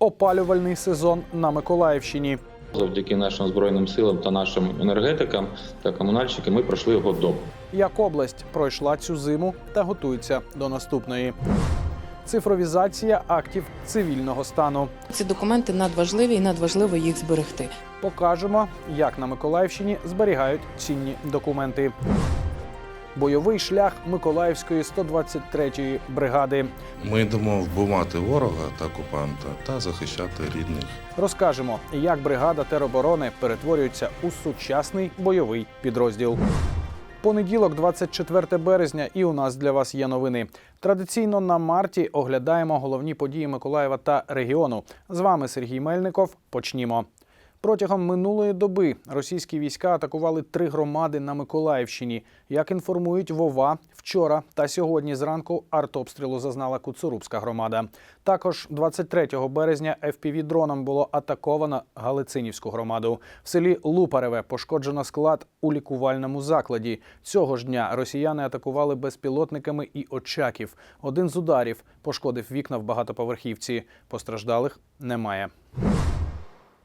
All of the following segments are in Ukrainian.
Опалювальний сезон на Миколаївщині. Завдяки нашим збройним силам та нашим енергетикам та комунальщикам ми пройшли його добре. Як область пройшла цю зиму та готується до наступної. Цифровізація актів цивільного стану. Ці документи надважливі і надважливо їх зберегти. Покажемо, як на Миколаївщині зберігають цінні документи. Бойовий шлях Миколаївської 123-ї бригади. Ми йдемо вбивати ворога та окупанта та захищати рідних. Розкажемо, як бригада тероборони перетворюється у сучасний бойовий підрозділ. Понеділок, 24 березня, і у нас для вас є новини. Традиційно на марті оглядаємо головні події Миколаєва та регіону. З вами Сергій Мельников. Почнімо. Протягом минулої доби російські війська атакували три громади на Миколаївщині. Як інформують Вова, вчора та сьогодні зранку артобстрілу зазнала Куцурубська громада. Також 23 березня FPV-дроном було атаковано Галицинівську громаду. В селі Лупареве пошкоджено склад у лікувальному закладі. Цього ж дня росіяни атакували безпілотниками і очаків. Один з ударів пошкодив вікна в багатоповерхівці. Постраждалих немає.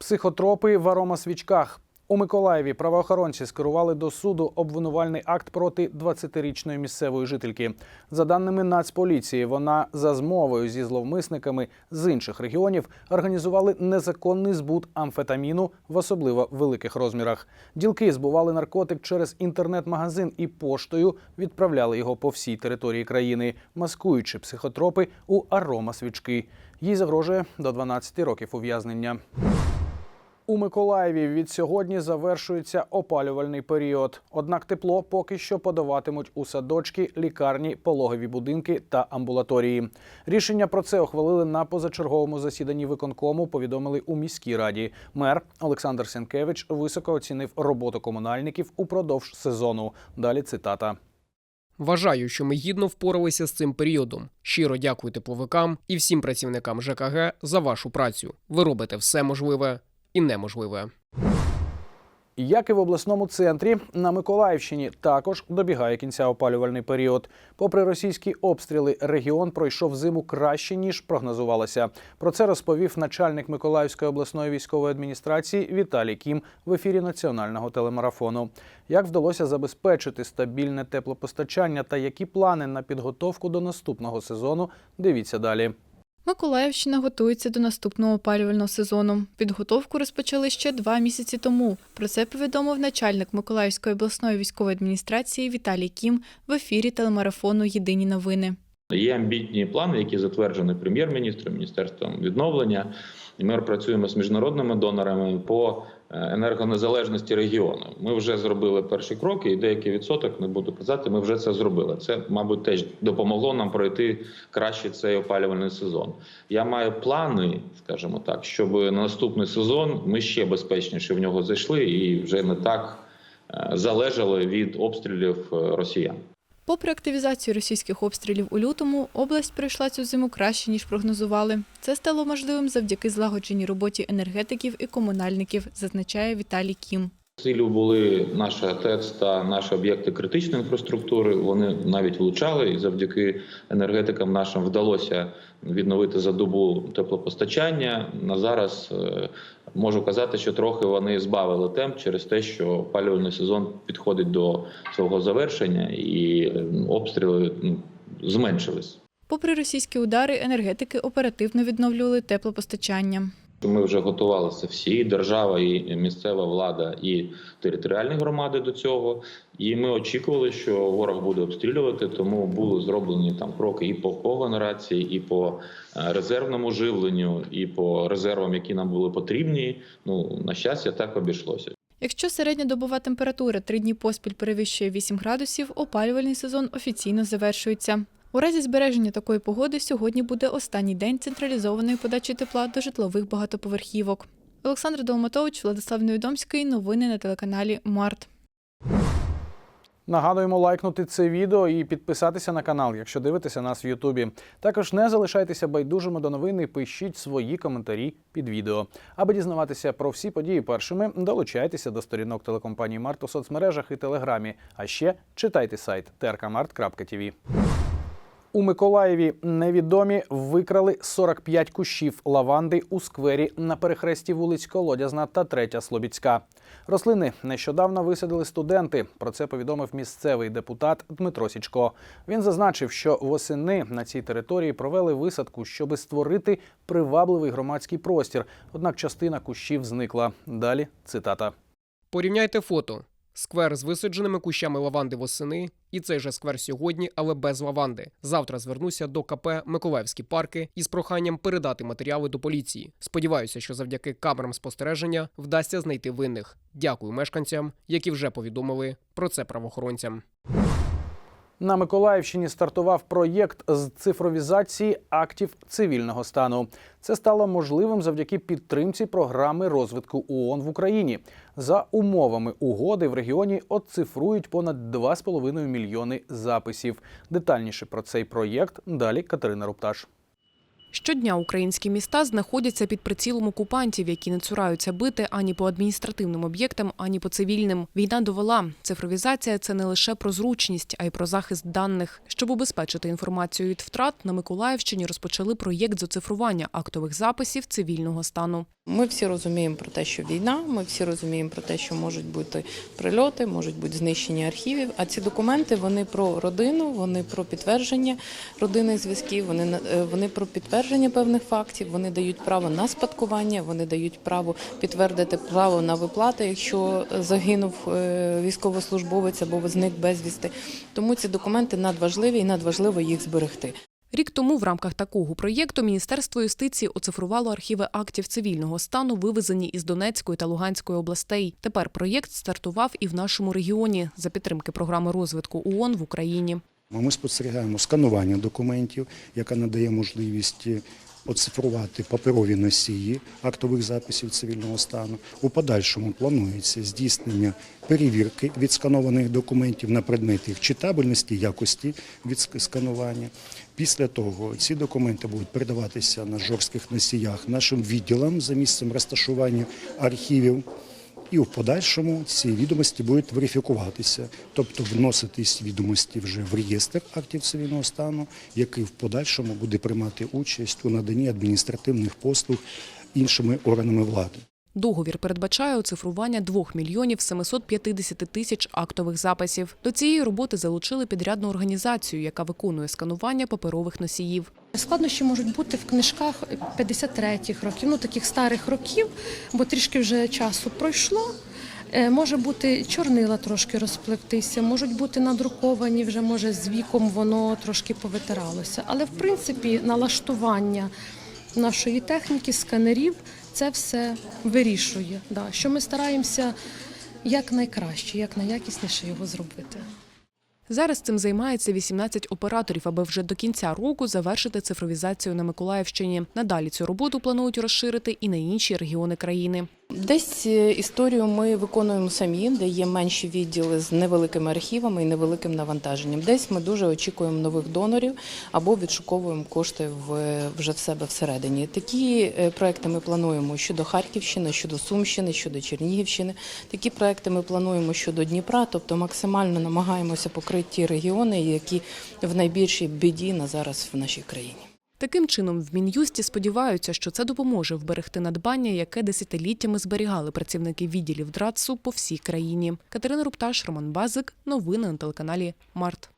Психотропи в аромасвічках. У Миколаєві правоохоронці скерували до суду обвинувальний акт проти 20-річної місцевої жительки. За даними Нацполіції, вона за змовою зі зловмисниками з інших регіонів організували незаконний збут амфетаміну в особливо великих розмірах. Ділки збували наркотик через інтернет-магазин і поштою відправляли його по всій території країни, маскуючи психотропи у аромасвічки. Їй загрожує до 12 років ув'язнення. У Миколаєві від сьогодні завершується опалювальний період. Однак тепло поки що подаватимуть у садочки, лікарні, пологові будинки та амбулаторії. Рішення про це ухвалили на позачерговому засіданні виконкому. Повідомили у міській раді. Мер Олександр Сенкевич високо оцінив роботу комунальників упродовж сезону. Далі цитата. Вважаю, що ми гідно впоралися з цим періодом. Щиро дякую тепловикам і всім працівникам ЖКГ за вашу працю. Ви робите все можливе і неможливе. Як і в обласному центрі на Миколаївщині також добігає кінця опалювальний період. Попри російські обстріли, регіон пройшов зиму краще ніж прогнозувалося. Про це розповів начальник Миколаївської обласної військової адміністрації Віталій Кім в ефірі національного телемарафону. Як вдалося забезпечити стабільне теплопостачання та які плани на підготовку до наступного сезону? Дивіться далі. Миколаївщина готується до наступного опалювального сезону. Підготовку розпочали ще два місяці тому. Про це повідомив начальник Миколаївської обласної військової адміністрації Віталій Кім в ефірі телемарафону Єдині новини. Є амбітні плани, які затверджені прем'єр-міністром, міністерством відновлення. Ми працюємо з міжнародними донорами по енергонезалежності регіону. Ми вже зробили перші кроки, і деякий відсоток не буду казати. Ми вже це зробили. Це, мабуть, теж допомогло нам пройти краще цей опалювальний сезон. Я маю плани, скажімо так, щоб на наступний сезон ми ще безпечніше в нього зайшли і вже не так е, залежали від обстрілів е, росіян. Попри активізацію російських обстрілів у лютому, область пройшла цю зиму краще ніж прогнозували. Це стало можливим завдяки злагодженій роботі енергетиків і комунальників, зазначає Віталій Кім. Цілю були наша ТЕЦ та наші об'єкти критичної інфраструктури. Вони навіть влучали, і завдяки енергетикам нашим вдалося відновити за добу теплопостачання. На зараз е, можу казати, що трохи вони збавили темп через те, що опалювальний сезон підходить до свого завершення, і е, обстріли ну, зменшились. Попри російські удари, енергетики оперативно відновлювали теплопостачання. Ми вже готувалися всі держава, і місцева влада, і територіальні громади до цього. І ми очікували, що ворог буде обстрілювати, тому були зроблені там кроки і по когенерації, і по е, резервному живленню, і по резервам, які нам були потрібні. Ну на щастя, так обійшлося. Якщо середня добова температура три дні поспіль перевищує 8 градусів, опалювальний сезон офіційно завершується. У разі збереження такої погоди сьогодні буде останній день централізованої подачі тепла до житлових багатоповерхівок. Олександр Долматович, Владислав Невідомський. Новини на телеканалі Март. Нагадуємо лайкнути це відео і підписатися на канал, якщо дивитеся нас в Ютубі. Також не залишайтеся байдужими до новини, пишіть свої коментарі під відео. Аби дізнаватися про всі події першими, долучайтеся до сторінок телекомпанії Март у соцмережах і Телеграмі. А ще читайте сайт trkmart.tv. У Миколаєві невідомі викрали 45 кущів лаванди у сквері на перехресті вулиць Колодязна та Третя Слобідська. Рослини нещодавно висадили студенти. Про це повідомив місцевий депутат Дмитро Січко. Він зазначив, що восени на цій території провели висадку, щоби створити привабливий громадський простір. Однак частина кущів зникла. Далі цитата. Порівняйте фото. Сквер з висадженими кущами лаванди восени і цей же сквер сьогодні, але без лаванди. Завтра звернуся до КП Миколаївські парки із проханням передати матеріали до поліції. Сподіваюся, що завдяки камерам спостереження вдасться знайти винних. Дякую мешканцям, які вже повідомили про це правоохоронцям. На Миколаївщині стартував проєкт з цифровізації актів цивільного стану. Це стало можливим завдяки підтримці програми розвитку ООН в Україні. За умовами угоди в регіоні оцифрують понад 2,5 мільйони записів. Детальніше про цей проєкт далі Катерина Рупташ. Щодня українські міста знаходяться під прицілом окупантів, які не цураються бити ані по адміністративним об'єктам, ані по цивільним. Війна довела цифровізація це не лише про зручність, а й про захист даних. Щоб убезпечити інформацію від втрат, на Миколаївщині розпочали проєкт з оцифрування актових записів цивільного стану. Ми всі розуміємо про те, що війна. Ми всі розуміємо про те, що можуть бути прильоти, можуть бути знищення архівів. А ці документи вони про родину, вони про підтвердження родинних зв'язків, вони е, вони про підтвердження певних фактів. Вони дають право на спадкування, вони дають право підтвердити право на виплати, якщо загинув е, військовослужбовець або зник безвісти. Тому ці документи надважливі і надважливо їх зберегти. Рік тому в рамках такого проєкту Міністерство юстиції оцифрувало архіви актів цивільного стану, вивезені із Донецької та Луганської областей. Тепер проєкт стартував і в нашому регіоні за підтримки програми розвитку ООН в Україні. Ми спостерігаємо сканування документів, яка надає можливість оцифрувати паперові носії актових записів цивільного стану. У подальшому планується здійснення перевірки відсканованих документів на предмет їх читабельності, якості від сканування. Після того ці документи будуть передаватися на жорстких носіях нашим відділам за місцем розташування архівів. І в подальшому ці відомості будуть верифікуватися, тобто вноситись відомості вже в реєстр актів цивільного стану, який в подальшому буде приймати участь у наданні адміністративних послуг іншими органами влади. Договір передбачає оцифрування 2 мільйонів 750 тисяч актових записів. До цієї роботи залучили підрядну організацію, яка виконує сканування паперових носіїв. Складнощі можуть бути в книжках 53-х років, ну таких старих років, бо трішки вже часу пройшло. Е, Може бути чорнила трошки розпливтися, можуть бути надруковані, вже може з віком воно трошки повитиралося. Але в принципі налаштування нашої техніки, сканерів, це все вирішує. Да. Що ми стараємося як найкраще, як найякісніше його зробити. Зараз цим займається 18 операторів, аби вже до кінця року завершити цифровізацію на Миколаївщині. Надалі цю роботу планують розширити і на інші регіони країни. Десь е, історію ми виконуємо самі, де є менші відділи з невеликими архівами і невеликим навантаженням. Десь ми дуже очікуємо нових донорів або відшуковуємо кошти вже в себе всередині. Такі е, проекти ми плануємо щодо Харківщини, щодо Сумщини, щодо Чернігівщини. Такі проекти ми плануємо щодо Дніпра, тобто максимально намагаємося покрити ті регіони, які в найбільшій біді на зараз в нашій країні. Таким чином, в мін'юсті сподіваються, що це допоможе вберегти надбання, яке десятиліттями зберігали працівники відділів ДРАЦУ по всій країні. Катерина Рупташ, Роман Базик. Новини на телеканалі Март.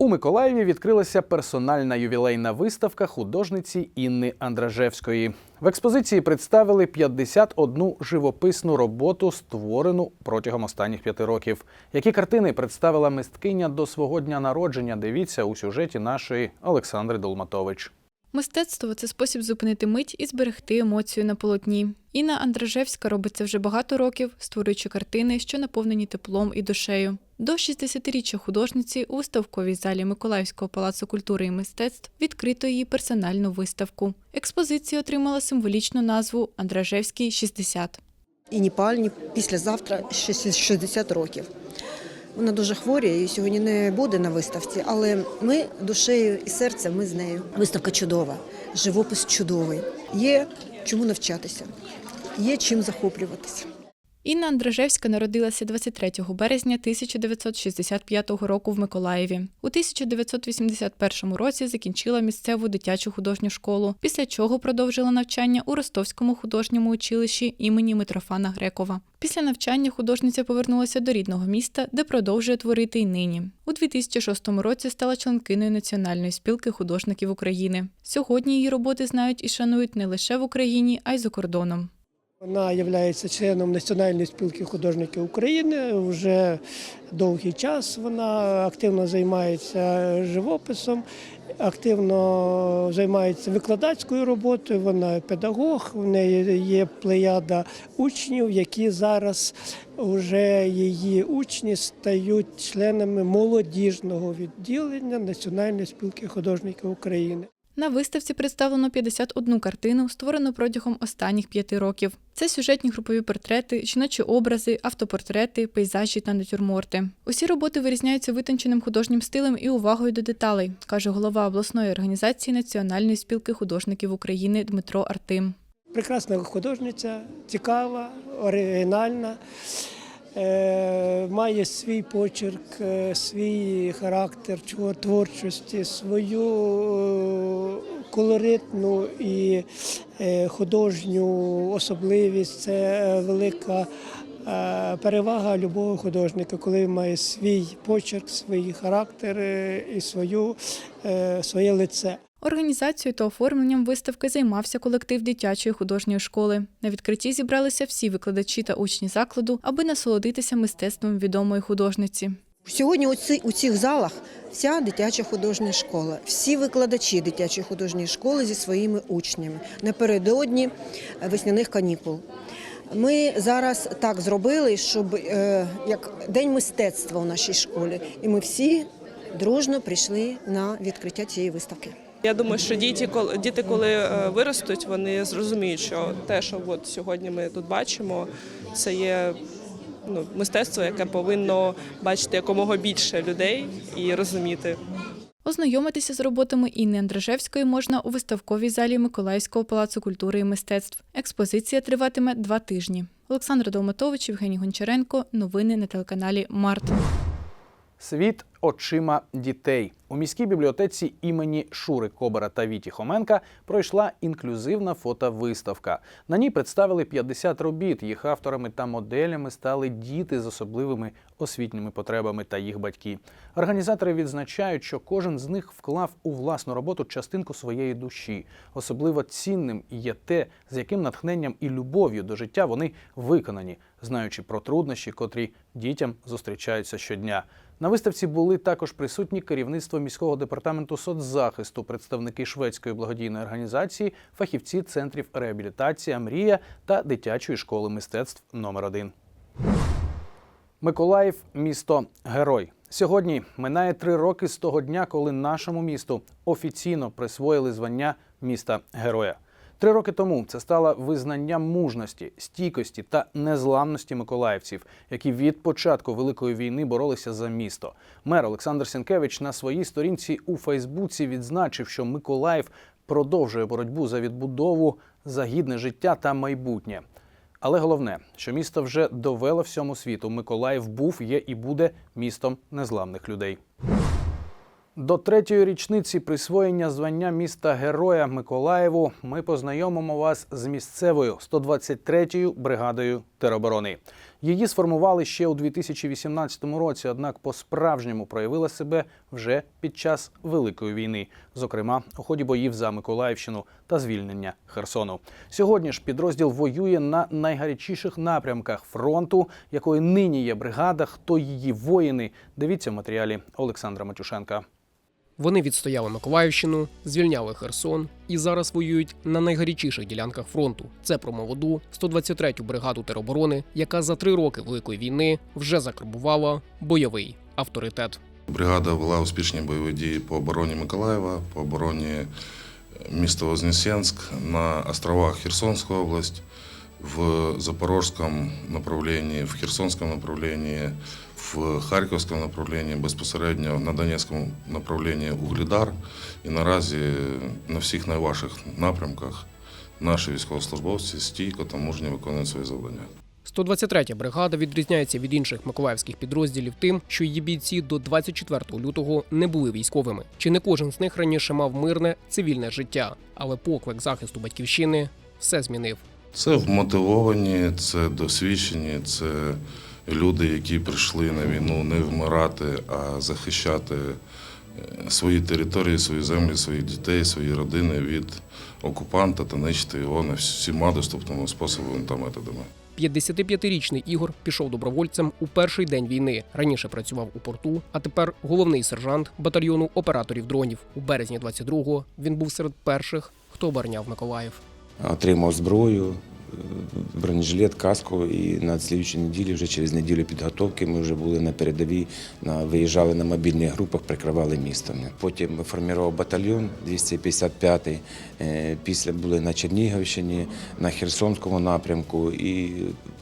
У Миколаєві відкрилася персональна ювілейна виставка художниці Інни Андражевської. В експозиції представили 51 живописну роботу, створену протягом останніх п'яти років. Які картини представила мисткиня до свого дня народження? Дивіться у сюжеті нашої Олександри Долматович. Мистецтво це спосіб зупинити мить і зберегти емоцію на полотні. Інна Андражевська робить це вже багато років, створюючи картини, що наповнені теплом і душею. До 60-річчя художниці у виставковій залі Миколаївського палацу культури і мистецтв відкрито її персональну виставку. Експозиція отримала символічну назву Андражевський 60. і ні паль, ні післязавтра ще 60 років. Вона дуже хворіє і сьогодні не буде на виставці, але ми душею і серцем ми з нею. Виставка чудова, живопис чудовий. Є чому навчатися, є чим захоплюватися. Інна Андражевська народилася 23 березня 1965 року в Миколаєві. У 1981 році закінчила місцеву дитячу художню школу, після чого продовжила навчання у Ростовському художньому училищі імені Митрофана Грекова. Після навчання художниця повернулася до рідного міста, де продовжує творити й нині. У 2006 році стала членкиною Національної спілки художників України. Сьогодні її роботи знають і шанують не лише в Україні, а й за кордоном. Вона є членом Національної спілки художників України. Вже довгий час вона активно займається живописом, активно займається викладацькою роботою. Вона педагог, в неї є плеяда учнів, які зараз вже її учні стають членами молодіжного відділення Національної спілки художників України. На виставці представлено 51 картину, створену протягом останніх п'яти років. Це сюжетні групові портрети, жіночі образи, автопортрети, пейзажі та натюрморти. Усі роботи вирізняються витонченим художнім стилем і увагою до деталей, каже голова обласної організації Національної спілки художників України Дмитро Артим. Прекрасна художниця, цікава, оригінальна, е, має свій почерк, е, свій характер творчості, свою е, колоритну і е, художню особливість. Це е, велика е, перевага любого художника, коли він має свій почерк, свій характер і свою, своє лице. Організацією та оформленням виставки займався колектив дитячої художньої школи. На відкритті зібралися всі викладачі та учні закладу, аби насолодитися мистецтвом відомої художниці. Сьогодні у, цих залах вся дитяча художня школа, всі викладачі дитячої художньої школи зі своїми учнями напередодні весняних канікул. Ми зараз так зробили, щоб е, як день мистецтва у нашій школі, і ми всі дружно прийшли на відкриття цієї виставки. Я думаю, що діти, коли діти, коли е, виростуть, вони зрозуміють, що те, що от сьогодні ми тут бачимо, це є ну, мистецтво, яке повинно бачити якомога більше людей і розуміти. Ознайомитися з роботами Інни Андражевської можна у виставковій залі Миколаївського палацу культури і мистецтв. Експозиція триватиме два тижні. Олександр Долматович, Євгеній Гончаренко. Новини на телеканалі Март. Світ очима дітей у міській бібліотеці імені Шури Кобера та Віті Хоменка пройшла інклюзивна фотовиставка. На ній представили 50 робіт. Їх авторами та моделями стали діти з особливими освітніми потребами та їх батьки. Організатори відзначають, що кожен з них вклав у власну роботу частинку своєї душі. Особливо цінним є те, з яким натхненням і любов'ю до життя вони виконані, знаючи про труднощі, котрі дітям зустрічаються щодня. На виставці були також присутні керівництво міського департаменту соцзахисту, представники шведської благодійної організації, фахівці центрів реабілітації Мрія та дитячої школи мистецтв номер 1 Миколаїв місто герой. Сьогодні минає три роки з того дня, коли нашому місту офіційно присвоїли звання міста героя. Три роки тому це стало визнанням мужності, стійкості та незламності миколаївців, які від початку великої війни боролися за місто. Мер Олександр Сінкевич на своїй сторінці у Фейсбуці відзначив, що Миколаїв продовжує боротьбу за відбудову, за гідне життя та майбутнє. Але головне, що місто вже довело всьому світу. Миколаїв був, є і буде містом незламних людей. До третьої річниці присвоєння звання міста Героя Миколаєву ми познайомимо вас з місцевою 123-ю бригадою тероборони. Її сформували ще у 2018 році, однак по-справжньому проявила себе вже під час Великої війни, зокрема у ході боїв за Миколаївщину та звільнення Херсону. Сьогодні ж підрозділ воює на найгарячіших напрямках фронту, якою нині є бригада. Хто її воїни? Дивіться в матеріалі Олександра Матюшенка. Вони відстояли Миколаївщину, звільняли Херсон і зараз воюють на найгарячіших ділянках фронту. Це про молоду 123-ю бригаду тероборони, яка за три роки великої війни вже закарбувала бойовий авторитет. Бригада вела успішні бойові дії по обороні Миколаєва, по обороні міста Вознесенськ, на островах Херсонська область, в Запорожском направлении, в Херсонском направлении, в Харківському направленні, безпосередньо на Донецькому направленні Углідар. І наразі на всіх найважчих напрямках наші військовослужбовці стійко та мужньо виконують свої завдання. 123-я бригада відрізняється від інших миколаївських підрозділів тим, що її бійці до 24 лютого не були військовими. Чи не кожен з них раніше мав мирне цивільне життя, але поклик захисту батьківщини все змінив. Це вмотивовані, це досвідчені, це люди, які прийшли на війну не вмирати, а захищати е, свої території, свої землі, своїх дітей, свої родини від окупанта та нищити його не всіма доступними способами та методами. 55-річний Ігор пішов добровольцем у перший день війни. Раніше працював у порту, а тепер головний сержант батальйону операторів дронів. У березні 22-го він був серед перших, хто обороняв Миколаїв. Отримав зброю, е, бронежилет, каску, і на слідчій неділі, вже через неділю підготовки, ми вже були на передовій, на, виїжджали на мобільних групах, прикривали місто. Потім формував батальйон 255-й, е, після були на Чернігівщині, на Херсонському напрямку і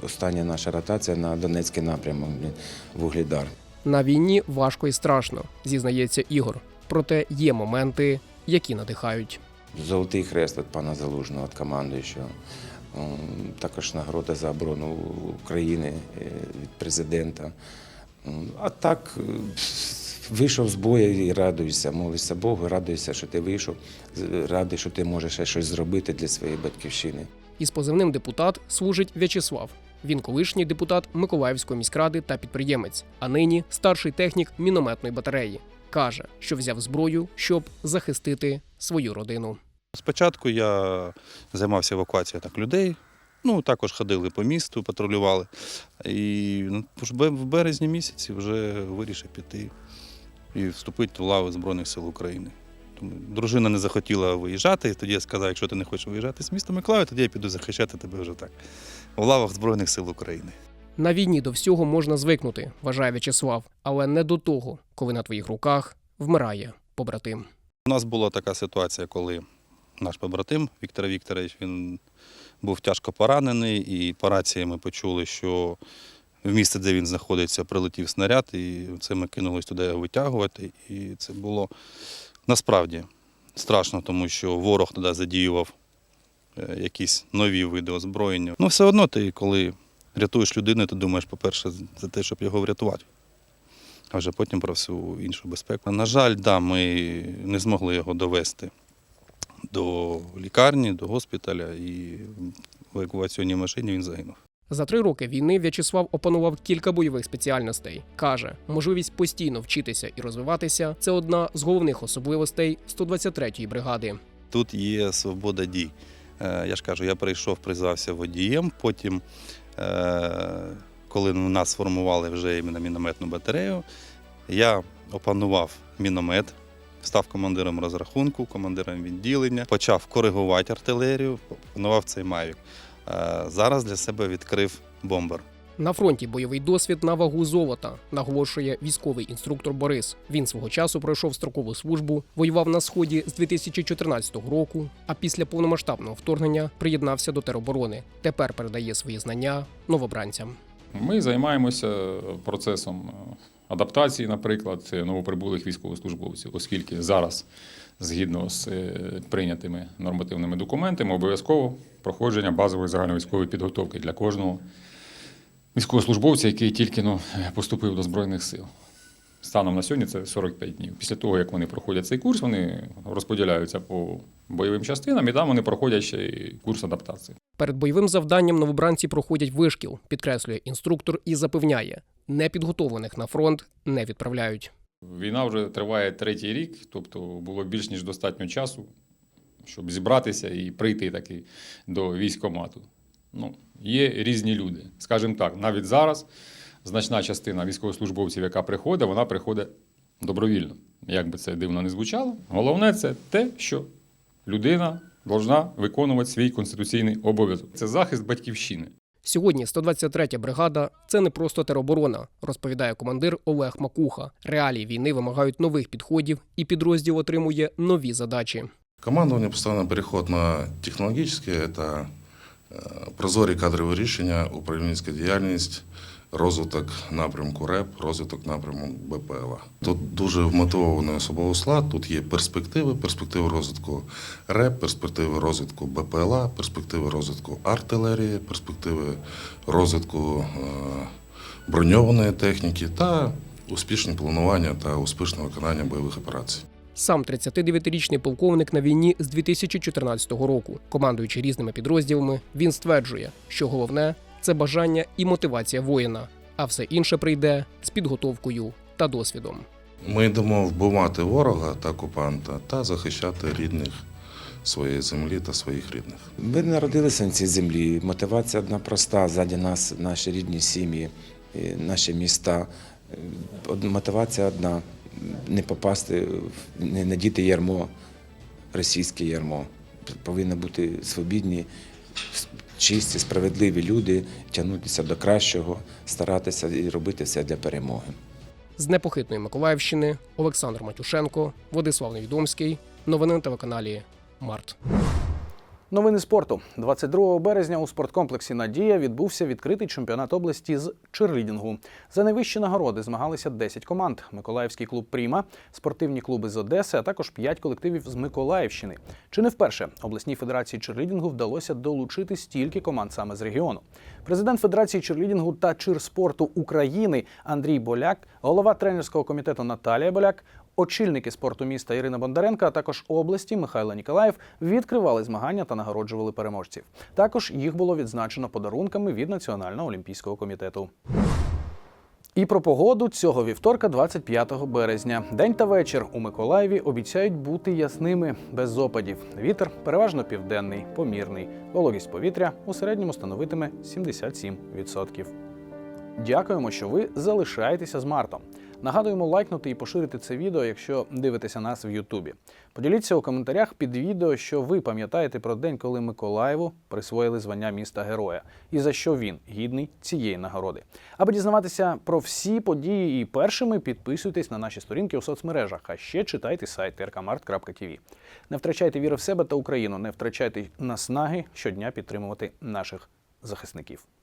остання наша ротація на Донецький напрямок, Вугледар. На війні важко і страшно, зізнається Ігор. Проте є моменти, які надихають. Золотий хрест від пана Залужного, від командуючого. Також нагорода за оборону України е, від президента. А так, е, вийшов з бою і радуюся, молишся Богу, радуюся, що ти вийшов, радий, що ти можеш ще щось зробити для своєї батьківщини. Із позивним депутат служить В'ячеслав. Він колишній депутат Миколаївської міськради та підприємець, а нині старший технік мінометної батареї. Каже, що взяв зброю, щоб захистити свою родину. Спочатку я займався евакуацією так людей. Ну, також ходили по місту, патрулювали. І ну, в березні місяці вже вирішив піти і вступити в лави Збройних сил України. Тому дружина не захотіла виїжджати, і тоді я сказав, якщо ти не хочеш виїжджати з міста Миколаїв, тоді я піду захищати тебе вже так. В лавах Збройних сил України. На війні до всього можна звикнути, вважає В'ячеслав, але не до того, коли на твоїх руках вмирає побратим. У нас була така ситуація, коли наш побратим Віктор Вікторович він був тяжко поранений, і по рації ми почули, що в місце, де він знаходиться, прилетів снаряд, і це ми кинулись туди його витягувати. І це було насправді страшно, тому що ворог тоді задіював е, якісь нові види озброєння. Ну, все одно ти, коли рятуєш людину, ти думаєш, по-перше, за те, щоб його врятувати а вже потім про всю іншу безпеку. На жаль, да, ми не змогли його довести до лікарні, до госпіталя, і в евакуаційній машині він загинув. За три роки війни В'ячеслав опанував кілька бойових спеціальностей. Каже, можливість постійно вчитися і розвиватися це одна з головних особливостей 123-ї бригади. Тут є свобода дій. Е, Я ж кажу, я прийшов, призвався водієм. Потім, е, коли нас сформували вже іменно мінометну батарею, я опанував міномет, став командиром розрахунку, командиром відділення, почав коригувати артилерію, опанував цей мавік. Е, Зараз для себе відкрив бомбер. На фронті бойовий досвід на вагу золота, наголошує військовий інструктор Борис. Він свого часу пройшов строкову службу, воював на сході з 2014 року, а після повномасштабного вторгнення приєднався до тероборони. Тепер передає свої знання новобранцям. Ми займаємося процесом е, адаптації, наприклад, новоприбулих військовослужбовців, оскільки зараз, згідно з е, прийнятими нормативними документами, обов'язково проходження базової загальновійськової підготовки для кожного військовослужбовця, який тільки ну, поступив до Збройних сил. Станом на сьогодні це 45 днів. Після того, як вони проходять цей курс, вони розподіляються по бойовим частинам і там вони проходять ще й курс адаптації. Перед бойовим завданням новобранці проходять вишкіл, підкреслює інструктор і запевняє, непідготовлених на фронт не відправляють. Війна вже триває третій рік, тобто було більш ніж достатньо часу, щоб зібратися і прийти таки до військкомату. Ну, є різні люди. Скажімо так, навіть зараз значна частина військовослужбовців, яка приходить, вона приходить добровільно. Як би це дивно не звучало. Головне це те, що людина повинна виконувати свій конституційний обов'язок. Це захист батьківщини. Сьогодні 123-я бригада це не просто тероборона, розповідає командир Олег Макуха. Реалії війни вимагають нових підходів, і підрозділ отримує нові задачі. Командування постійно переход на технологічне, це е, прозорі кадрові рішення, управлінська діяльність, розвиток напрямку РЕП, розвиток напрямку БПЛА. Тут дуже вмотивований особовий склад. Тут є перспективи, перспективи розвитку РЕП, перспективи розвитку БПЛА, перспективи розвитку артилерії, перспективи розвитку е, броньованої техніки та успішні планування та успішне виконання бойових операцій. Сам 39-річний полковник на війні з 2014 року. Командуючи різними підрозділами, він стверджує, що головне це бажання і мотивація воїна, а все інше прийде з підготовкою та досвідом. Ми йдемо вбивати ворога та окупанта та захищати рідних своєї землі та своїх рідних. Ми народилися на цій землі. Мотивація одна проста. Ззаді нас наші рідні сім'ї, е, наші міста. Е, Мотивація одна не попасти, в- не надіти ярмо, російське ярмо. Повинні бути свобідні, чисті, справедливі люди, тягнутися до кращого, старатися і робити все для перемоги. З непохитної Миколаївщини Олександр Матюшенко, Владислав Невідомський. Новини на телеканалі Март. Новини спорту 22 березня у спорткомплексі Надія відбувся відкритий чемпіонат області з черлідінгу. За найвищі нагороди змагалися 10 команд: Миколаївський клуб Пріма, спортивні клуби з Одеси, а також 5 колективів з Миколаївщини. Чи не вперше обласній федерації черлідінгу вдалося долучити стільки команд саме з регіону? Президент Федерації черлідінгу та чирспорту України Андрій Боляк, голова тренерського комітету Наталія Боляк, Очільники спорту міста Ірина Бондаренка, а також області Михайло Ніколаєв відкривали змагання та нагороджували переможців. Також їх було відзначено подарунками від Національного олімпійського комітету. І про погоду цього вівторка, 25 березня. День та вечір у Миколаєві обіцяють бути ясними, без опадів. Вітер переважно південний, помірний. Вологість повітря у середньому становитиме 77%. Дякуємо, що ви залишаєтеся з Мартом. Нагадуємо лайкнути і поширити це відео, якщо дивитеся нас в Ютубі. Поділіться у коментарях під відео, що ви пам'ятаєте про день, коли Миколаєву присвоїли звання міста героя, і за що він гідний цієї нагороди. Аби дізнаватися про всі події і першими, підписуйтесь на наші сторінки у соцмережах, а ще читайте сайт rkmart.tv. Не втрачайте віри в себе та Україну, не втрачайте наснаги щодня підтримувати наших захисників.